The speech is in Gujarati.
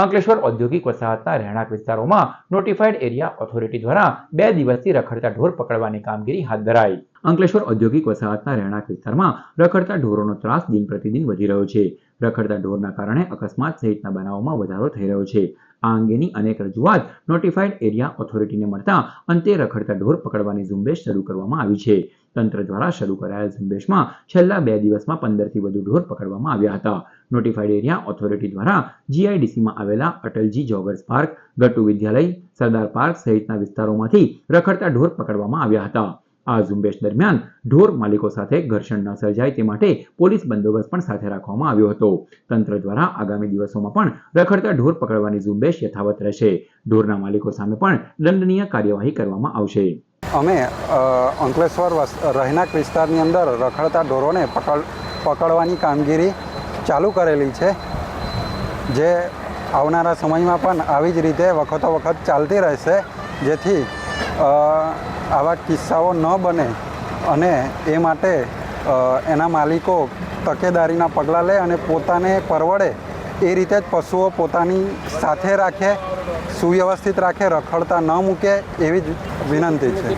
અંકલેશ્વર ઔદ્યોગિક વસાહતના રહેણાંક વિસ્તારોમાં નોટિફાઈડ એરિયા ઓથોરિટી દ્વારા બે દિવસથી રખડતા ઢોર પકડવાની કામગીરી હાથ ધરાઈ. અંકલેશ્વર ઔદ્યોગિક વસાહતના રહેણાંક વિસ્તારમાં રખડતા ઢોરોનો ત્રાસ દિન પ્રતિદિન વધી રહ્યો છે. રખડતા ઢોરના કારણે અકસ્માત સહિતના બનાવોમાં વધારો થઈ રહ્યો છે. આ અંગેની અનેક રજૂઆત નોટિફાઈડ એરિયા ઓથોરિટીને મળતા અંતે રખડતા ઢોર પકડવાની ઝુંબેશ શરૂ કરવામાં આવી છે. તંત્ર દ્વારા શરૂ કરાયેલ ઝુંબેશમાં છેલ્લા બે દિવસમાં પંદરથી વધુ ઢોર પકડવામાં આવ્યા હતા. નોટિફાઈડ એરિયા ઓથોરિટી દ્વારા જીઆઈડીસીમાં આવેલા અટલજી જોગર્સ પાર્ક ગટુ વિદ્યાલય, સરદાર પાર્ક સહિતના વિસ્તારોમાંથી રખડતા ઢોર પકડવામાં આવ્યા હતા. આ ઝુંબેશ દરમિયાન ઢોર માલિકો સાથે ઘર્ષણ ન સર્જાય તે માટે પોલીસ બંદોબસ્ત પણ સાથે રાખવામાં આવ્યો હતો. તંત્ર દ્વારા આગામી દિવસોમાં પણ રખડતા ઢોર પકડવાની ઝુંબેશ યથાવત રહેશે. ઢોરના માલિકો સામે પણ દંડનીય કાર્યવાહી કરવામાં આવશે. અમે અંકલેશ્વર રહેણાંક વિસ્તારની અંદર રખડતા ઢોરોને પકડ, પકડવાની કામગીરી ચાલુ કરેલી છે, જે આવનારા સમયમાં પણ આવી જ રીતે વખતો વખત ચાલતી રહેશે, જેથી આવા કિસ્સાઓ ન બને અને એ માટે એના માલિકો તકેદારીના પગલાં લે અને પોતાને પરવડે એ રીતે જ પશુઓ પોતાની સાથે રાખે, સુવ્યવસ્થિત રાખે, રખડતા ન મૂકે એવી જ વિનંતી છે.